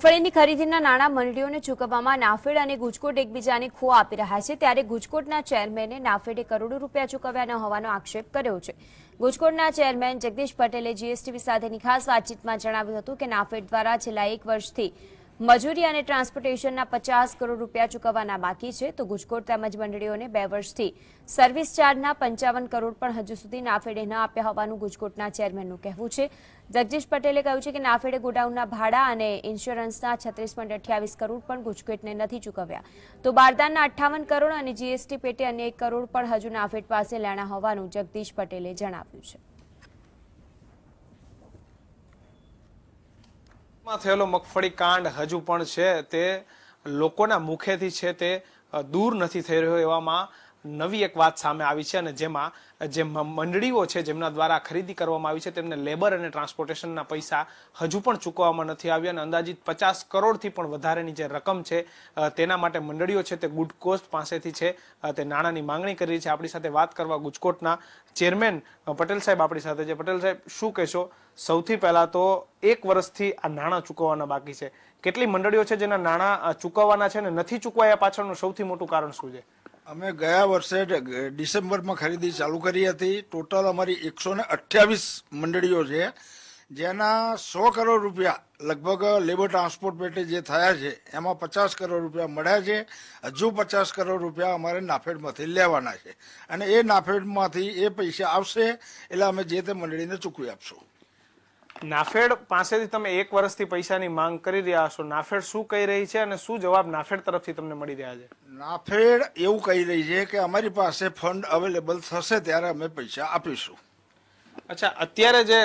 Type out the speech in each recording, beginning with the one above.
મગફળીની ખરીદીના નાણાં મંડળીઓને ચૂકવવામાં નાફેડ અને ગુજકોટ એકબીજાને ખો આપી રહ્યા છે. ત્યારે ગુજકોટના ચેરમેને નાફેડે કરોડો રૂપિયા ચૂકવ્યા ન હોવાનો આક્ષેપ કર્યો છે. ગુજકોટના ચેરમેન જગદીશ પટેલે જીએસટીવી સાથેની ખાસ વાતચીતમાં જણાવ્યું હતું કે નાફેડ દ્વારા છેલ્લા એક વર્ષથી મજૂરી અને ટ્રાન્સપોર્ટેશનના પચાસ કરોડ રૂપિયા ચૂકવવાના બાકી છે. તો ગુજકોટ તેમજ મંડળીઓને બે વર્ષથી સર્વિસ ચાર્જના પંચાવન કરોડ પણ હજુ સુધી નાફેડે ન આપ્યા હોવાનું ગુજકોટના ચેરમેનનું કહેવું છે. જગદીશ પટેલે કહ્યું છે કે નાફેડે ગોડાઉનના ભાડા અને ઇન્સ્યોરન્સના છત્રીસ અઠ્યાવીસ કરોડ પણ ગુજકોટને નથી ચૂકવ્યા. તો બારદાનના અઠ્ઠાવન કરોડ અને જીએસટી પેટે અન્ય એક કરોડ પણ હજુ નાફેડ પાસે લેણા હોવાનું જગદીશ પટેલે જણાવ્યું છે. થયેલો મગફળી કાંડ હજુ પણ છે તે લોકોના મુખેથી છે તે દૂર નથી થઈ રહ્યો એવામાં નવી એક વાત સામે આવી છે અને જેમાં જે મંડળીઓ છે જેમના દ્વારા ખરીદી કરવામાં આવી છે તેમને લેબર અને ટ્રાન્સપોર્ટેશનના પૈસા હજુ પણ ચૂકવવામાં નથી આવ્યા અને અંદાજિત પચાસ કરોડથી પણ વધારેની જે રકમ છે તેના માટે મંડળીઓ છે તે ગુડ કોસ્ટ પાસેથી છે તે નાણાંની માંગણી કરી છે. આપણી સાથે વાત કરવા ગુજકોટના ચેરમેન પટેલ સાહેબ આપણી સાથે છે. પટેલ સાહેબ, શું કહેશો? સૌથી પહેલા તો એક વર્ષથી આ નાણાં ચૂકવવાના બાકી છે. કેટલી મંડળીઓ છે જેના નાણાં ચૂકવવાના છે અને નથી ચૂકવાયા પાછળનું સૌથી મોટું કારણ શું છે? અમે ગયા વર્ષે ડિસેમ્બરમાં ખરીદી ચાલુ કરી હતી. ટોટલ અમારી એકસો ને અઠ્યાવીસ મંડળીઓ છે, જેના સો કરોડ રૂપિયા લગભગ લેબર ટ્રાન્સપોર્ટ પેટે જે થયા છે, એમાં પચાસ કરોડ રૂપિયા મળ્યા છે. હજુ પચાસ કરોડ રૂપિયા અમારે નાફેડમાંથી લેવાના છે. અને એ નાફેડમાંથી એ પૈસા આવશે, એટલે અમે જે તે મંડળીને ચૂકવી આપશું. નાફેડ પાસેથી તમે એક વર્ષથી પૈસાની માંગ કરી રહ્યા છો. નાફેડ શું કહી રહી છે અને શું જવાબ નાફેડ તરફથી તમને મળી રહ્યા છે? નાફેડ એવું કહી રહી છે કે અમારી પાસે ફંડ અવેલેબલ થશે ત્યારે અમે પૈસા આપીશું. અચ્છા અત્યારે જે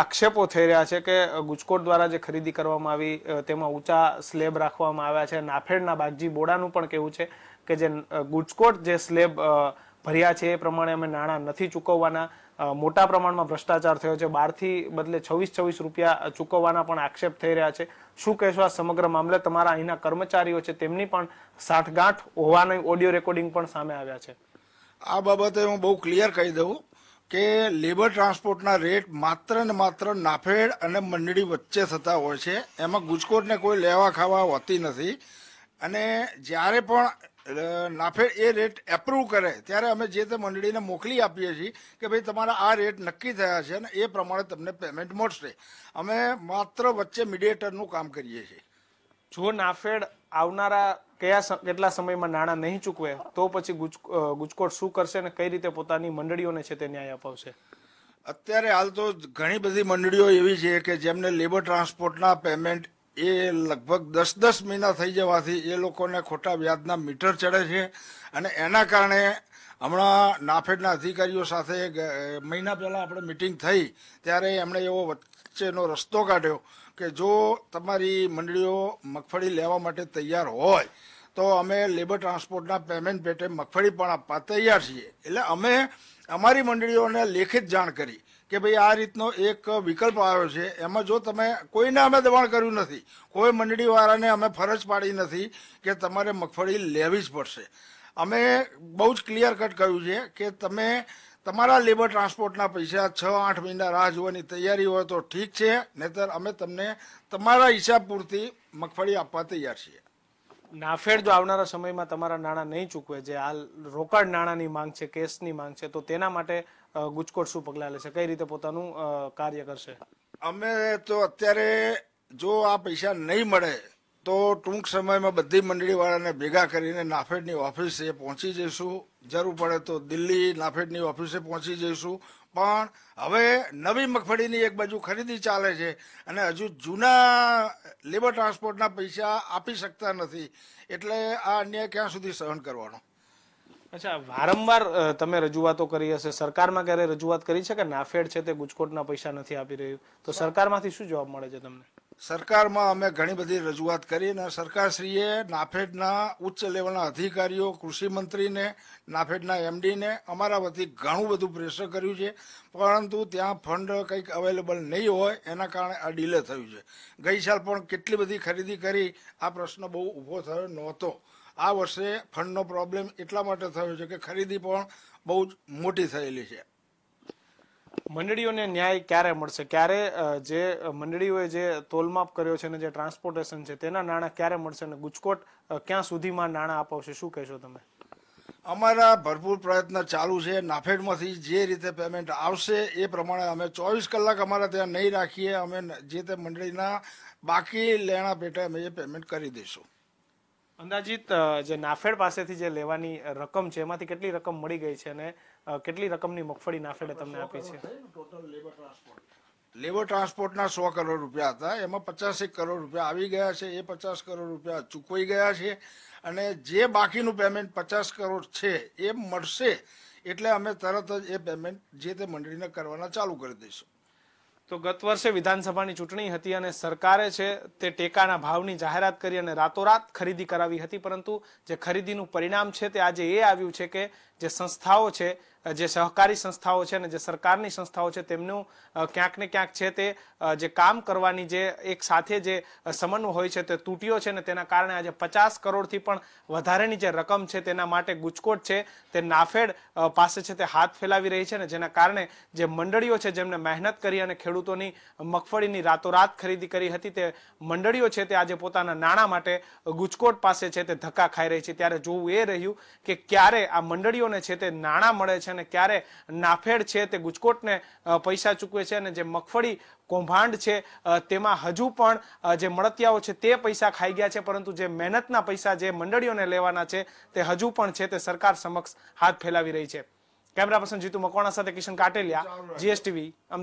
આક્ષેપો થઈ રહ્યા છે કે ગુજકોટ દ્વારા જે ખરીદી કરવામાં આવી તેમાં ઊંચા સ્લેબ રાખવામાં આવ્યા છે. નાફેડના બાગજી બોડાનું પણ કહેવું છે કે જે ગુજકોટ જે સ્લેબ ભર્યા છે એ પ્રમાણે અમે નાણાં નથી ચૂકવવાના. મોટા પ્રમાણમાં ભ્રષ્ટાચાર થયો છે. બારથી બદલે છવ્વીસ છવ્વીસ રૂપિયા ચૂકવવાના પણ આક્ષેપ થઈ રહ્યા છે. શું કહેશો આ સમગ્ર મામલે? તમારા અહીંના કર્મચારીઓ છે, તેમની પણ સાઠગાંઠ હોવાની ઓડિયો રેકોર્ડિંગ પણ સામે આવ્યા છે. આ બાબતે હું બહુ ક્લિયર કહી દઉં કે લેબર ટ્રાન્સપોર્ટના રેટ માત્ર ને માત્ર નાફેડ અને મંડળી વચ્ચે થતા હોય છે. એમાં ગુજકોટને કોઈ લેવા ખાવા હોતી નથી. અને જ્યારે પણ નાફેડ એ રેટ એપ્રુવ કરે ત્યારે અમે જે તે મંડળીને મોકલી આપીએ છીએ કે ભાઈ તમારા આ રેટ નક્કી થયા છે અને એ પ્રમાણે તમને પેમેન્ટ મળશે. અમે માત્ર વચ્ચે મીડિયેટરનું કામ કરીએ છીએ. જો નાફેડ આવનારા કયા કેટલા સમયમાં નાણાં નહીં ચૂકવે તો પછી ગુજકોટ શું કરશે અને કઈ રીતે પોતાની મંડળીઓને છે તે ન્યાય અપાવશે? અત્યારે હાલ તો ઘણી બધી મંડળીઓ એવી છે કે જેમને લેબર ટ્રાન્સપોર્ટના પેમેન્ટ એ લગભગ દસ દસ મહિના થઈ જવાથી એ લોકોને ખોટા વ્યાજના મીટર ચડે છે. અને એના કારણે હમણાં નાફેડના અધિકારીઓ સાથે મહિના પહેલાં આપણે મિટિંગ થઈ, ત્યારે એમણે એવો વચ્ચેનો રસ્તો કાઢ્યો કે જો તમારી મંડળીઓ મગફળી લેવા માટે તૈયાર હોય, તો અમે લેબર ટ્રાન્સપોર્ટના પેમેન્ટ પેટે મગફળી પણ આપવા તૈયાર છીએ. એટલે અમે અમારી મંડળીઓને લેખિત જાણ કરી. કે ભાઈ આ રીતનો એક વિકલ્પ આવ્યો છે. એમાં જો તમે કોઈને અમે દબાણ કર્યું નથી, કોઈ મંડળીવાળાને અમે ફરજ પાડી નથી કે તમારે મગફળી લેવી જ પડશે. અમે બહુ જ ક્લિયર કટ કહ્યું છે કે તમે તમારા લેબર ટ્રાન્સપોર્ટના પૈસા છ, આઠ મહિના રાહ જોવાની તૈયારી હોય તો ઠીક છે, નહીતર અમે તમને તમારા હિસાબ પૂરતી મગફળી આપવા તૈયાર છીએ. નાફેડ જો આવનારા સમયમાં તમારા નાણાં નહીં ચૂકવે, જે હાલ રોકડ નાણાંની માંગ છે કેશની માંગ છે, તો તેના માટે ગુજકોટ શું પગલાં લેશે કઈ રીતે પોતાનું કાર્ય કરશે? અમે તો અત્યારે જો આ પૈસા નહીં મળે તો ટૂંક સમયમાં બધી મંડળીવાળાને ભેગા કરીને નાફેડની ઓફિસે પહોંચી જઈશું. જરૂર પડે તો દિલ્હી નાફેડની ઓફિસે પહોંચી જઈશું. પણ હવે નવી મગફળીની એક બાજુ ખરીદી ચાલે છે અને હજુ જૂના લેબર ટ્રાન્સપોર્ટના પૈસા આપી શકતા નથી. એટલે આ અન્યાય ક્યાં સુધી સહન કરવાનો? અચ્છા વારંવાર તમે રજૂઆતો કરી હશે. સરકારમાં ક્યારે રજૂઆત કરી છે કે નાફેડ છે તે ગુજકોટના પૈસા નથી આપી રહ્યું? તો સરકારમાંથી શું જવાબ મળે છે તમને? સરકારમાં અમે ઘણી બધી રજૂઆત કરી અને સરકારશ્રીએ નાફેડના ઉચ્ચ લેવલના અધિકારીઓ કૃષિ મંત્રીને નાફેડના એમડીને અમારા વતી ઘણું બધું પ્રેશર કર્યું છે. પરંતુ ત્યાં ફંડ કંઈક અવેલેબલ નહીં હોય એના કારણે આ ડીલે થયું છે. ગઈ સાલ પણ કેટલી બધી ખરીદી કરી આ પ્રશ્ન બહુ ઊભો થયો નહોતો. આ વર્ષે ફંડનો પ્રોબ્લેમ એટલા માટે થયો છે કે ખરીદી પણ બહુ જ મોટી થયેલી છે. મંડળીઓને ન્યાય ક્યારે મળશે? ક્યારે જે મંડળીઓએ જે તોલમાપ કર્યો છે અને જે ટ્રાન્સપોર્ટેશન છે તેના નાણાં ક્યારે મળશે અને ગુજકોટ ક્યાં સુધીમાં નાણાં અપાવશે? શું કહેશો તમે? અમારા ભરપૂર પ્રયત્ન ચાલુ છે. નાફેડમાંથી જે રીતે પેમેન્ટ આવશે એ પ્રમાણે અમે ચોવીસ કલાક અમારા ત્યાં નહીં રાખીએ. અમે જે તે મંડળીના બાકી લેણા પેટે અમે એ પેમેન્ટ કરી દઈશું. અંદાજિત જે નાફેડ પાસેથી જે લેવાની રકમ છે, એમાંથી કેટલી રકમ મળી ગઈ છે અને કેટલી રકમની મગફળી નાફેડે તમને આપી છે? લેબર ટ્રાન્સપોર્ટના સો કરોડ રૂપિયા હતા. એમાં પચાસેક કરોડ રૂપિયા આવી ગયા છે. એ પચાસ કરોડ રૂપિયા ચૂકવાઈ ગયા છે. અને જે બાકીનું પેમેન્ટ પચાસ કરોડ છે, એ મળશે એટલે અમે તરત જ એ પેમેન્ટ જે તે મંડળીને કરવાના ચાલુ કરી દઈશું. તો ગત વર્ષે વિધાનસભાની ચૂંટણી હતી અને સરકારે છે તે ટેકાના ભાવની જાહેરાત કરી અને રાતોરાત ખરીદી કરાવી હતી, પરંતુ જે ખરીદીનું પરિણામ છે તે આજે એ આવ્યું છે કે જે સંસ્થાઓ છે જે સહકારી સંસ્થાઓ છે અને જે સરકારની સંસ્થાઓ છે, તેમનું ક્યાંક ને ક્યાંક છે તે જે કામ કરવાની જે એક સાથે જે સમન્વય હોય છે તે તૂટ્યો છે ને તેના કારણે આજે પચાસ કરોડથી પણ વધારેની જે રકમ છે તેના માટે ગુજકોટ છે, તે નાફેડ પાસે છે તે હાથ ફેલાવી રહી છે ને જેના કારણે જે મંડળીઓ છે જેમને મહેનત કરી અને ખેડૂતોની મગફળીની રાતોરાત ખરીદી કરી હતી, તે મંડળીઓ છે તે આજે પોતાના નાણાં માટે ગુજકોટ પાસે છે તે ધક્કા ખાઈ રહી છે. ત્યારે જોવું એ રહ્યું કે ક્યારે આ મંડળીઓને છે તે નાણાં મળે છે અને ક્યારે નાફેડ છે તે ગુજકોટને પૈસા ચૂકવે છે અને જે મગફળી કૌભાંડ છે તેમાં હજુ પણ જે મળતિયાઓ છે તે પૈસા ખાઈ ગયા છે પરંતુ જે મહેનતના પૈસા જે મંડળીઓને લેવાના છે તે હજુ પણ છે તે સરકાર સમક્ષ હાથ ફેલાવી રહી છે. કેમેરા પર્સન જીતુ મકવાણા સાથે કિશન કાટેલિયા જીએસટીવી અમદાવાદ.